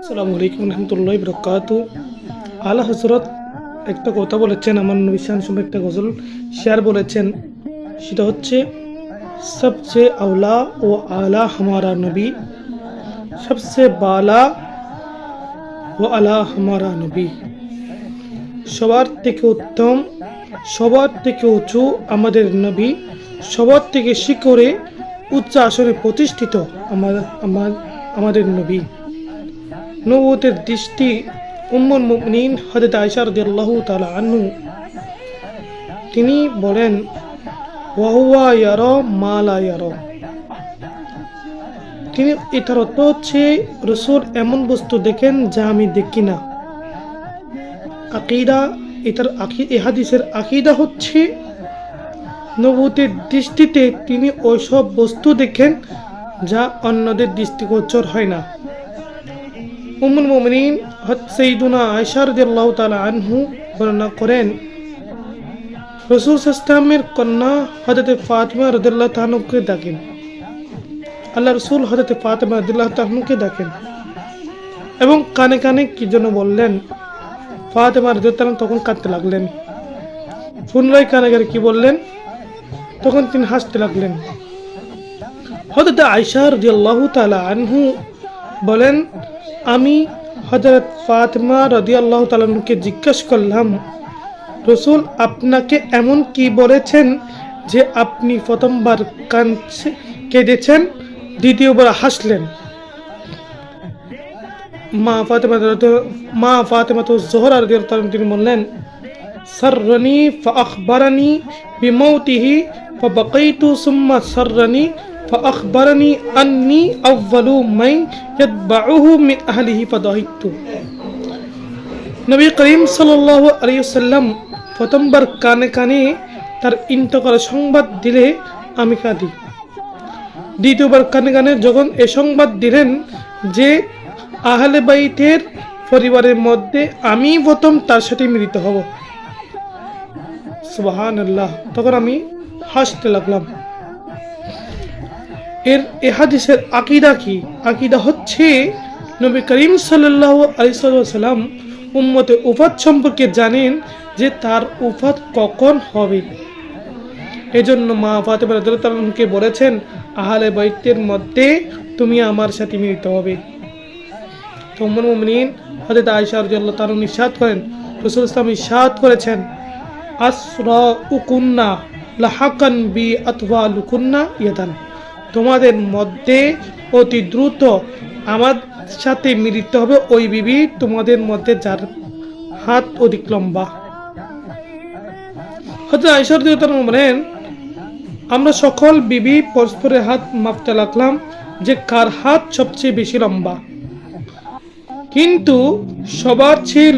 আসসালামু আলাইকুম রহমতুল্লাহ বরকাত। আলা হজরত একটা কথা বলেছেন, আমার নবী শান সম্পর্কে একটা গজল শেয়ার বলেছেন। সেটা হচ্ছে, সবচেয়ে আওলা ও আলা হামারা নবী, সবচেয়ে বালা ও আলা হামারা নবী। সবার থেকে উত্তম, সবার থেকে উঁচু আমাদের নবী, সবার থেকে শিখরে উচ্চ আসনে প্রতিষ্ঠিত আমার আমার, আমাদের নবী। নবুতের দৃষ্টি উম্মুল মুমিনিন হযরত আয়েশা রাদিয়াল্লাহু তাআলা আনহু। তিনি বলেন, ওয়াহুয়া ইয়ারা মা লা ইয়ারা। তিনি এটার অর্থ হচ্ছে, রসুল এমন বস্তু দেখেন যা আমি দেখি না। আকিদা, এটার আকি, এ হাদিসের আকিদা হচ্ছে নবুতের দৃষ্টিতে তিনি ওইসব বস্তু দেখেন যা অন্যদের দৃষ্টিগোচর হয় না। উমুল মোমিনিন সঈদুনা আয়সা রাদিয়াল্লাহু তাআলা আনহু বর্ণনা করেন। রসুল ইসলামের কন্যা হজরত ফাতিমা রদুল্লাহ তাহনুকে ডাকেন। আল্লাহ রসুল হজরত ফাতিমা রদুল্লাহ তাহনুকে ডাকেন এবং কানে কানে কি যেন বললেন। ফাতেমা রদুল্লাহ তখন কাঁদতে লাগলেন। পুনরায় কানে কানে কি বললেন? তখন তিনি হাসতে লাগলেন। হজরত আয়সা রদিয়াল্লাহু তালা আনহু বলেন আমি হজরত ফাতমা রদিয়াল্লাহ তালকে জিজ্ঞেস করলাম, রসুল, আপনাকে এমন কি বলেছেন যে আপনি প্রথমবার কাঁদছে, কেঁদেছেন, দ্বিতীয়বার হাসলেন? মা ফাতেমা মা ফাতেমাত জোহরা রদিয়াল্লাহ তালন তিনি বললেন, সর্রনি ফখবরানি বিমৌতিহি ফবকাইতু সুম্মা সর্রনি فأخبرني أني أول من يتبعه من أهله فضحكت নবী করিম সাল্লাহ আলিয়াল্লাম প্রথমবার কানে কানে তার ইন্তকার সংবাদ দিলে আমি কাঁদি দ্বিতীয়বার কানে কানে যখন এ সংবাদ দিলেন যে আহলে বাইতের পরিবারের মধ্যে আমি প্রথম তার সাথে মিলিত হব সুবাহান আল্লাহ তখন আমি হাসতে লাগলাম এর এ হাদিসের আকিদা কি? আকিদা হচ্ছে নবী করিম সাল্লাহ আলিসাল্লাম উম্মতে উফাত সম্পর্কে জানেন যে তার উফাত কখন হবে। এজন্য মা ফাতেমা বলেছেন, আহলে বাইতের মধ্যে তুমি আমার সাথে মিলিত হবে। তো উম্মুল মুমিনিন হযরত আয়েশা রাদিয়াল্লাহু তাআলা করেন, রাসূল ইসলাম ইরশাদ করেছেন তোমাদের মধ্যে অতি দ্রুত আমার সাথে মিলিত হবে। ওই বিবি তোমাদের মধ্যে যার হাত অধিক লম্বা। বলেন, আমরা সকল বিবি পরস্পরের হাত মাপতে লাগলাম যে কার হাত সবচেয়ে বেশি লম্বা। কিন্তু সবার চেয়ে